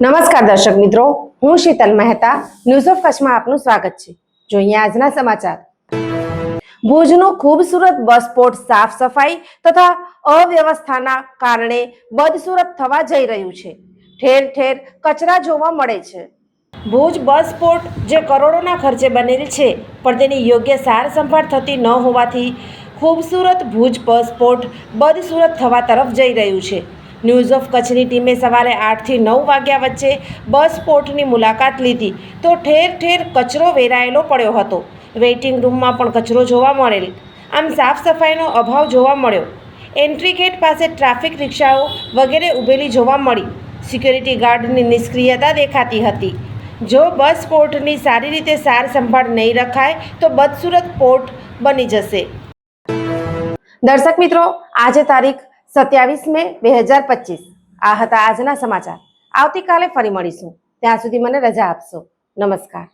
નમસ્કાર દર્શક મિત્રો, હું શીતલ મહેતા. ન્યૂઝ ઓફ કચ્છમાં આપનું સ્વાગત છે. જોઈએ આજના સમાચાર. ભુજનું ખૂબસૂરત બસ પોર્ટ સાફ સફાઈ તથા અવ્યવસ્થાના કારણે બદસુરત થવા જઈ રહ્યું છે. ઠેર ઠેર કચરા જોવા મળે છે. ભુજ બસ પોર્ટ જે કરોડોના ખર્ચે બનેલ છે, પણ તેની યોગ્ય સાર સંભાળ થતી ન હોવાથી ખૂબસૂરત ભુજ બસ પોર્ટ બદસુરત થવા તરફ જઈ રહ્યું છે. ન્યૂઝ ઓફ કચ્છની ટીમે સવારે આઠથી નવ વાગ્યા વચ્ચે બસ પોર્ટની મુલાકાત લીધી તો ઠેર ઠેર કચરો વેરાયેલો પડ્યો હતો. વેઇટિંગ રૂમમાં પણ કચરો જોવા મળેલ. આમ સાફ સફાઈનો અભાવ જોવા મળ્યો. એન્ટ્રી ગેટ પાસે ટ્રાફિક રિક્ષાઓ વગેરે ઊભેલી જોવા મળી. સિક્યોરિટી ગાર્ડની નિષ્ક્રિયતા દેખાતી હતી. જો બસ પોર્ટની સારી રીતે સાર સંભાળ નહીં રખાય તો બદસુરત પોર્ટ બની જશે. દર્શક મિત્રો, આજે તારીખ સત્યાવીસ મે બે હજાર પચીસ. આ હતા આજના સમાચાર. આવતીકાલે ફરી મળીશું. ત્યાં સુધી મને રજા આપશો. નમસ્કાર.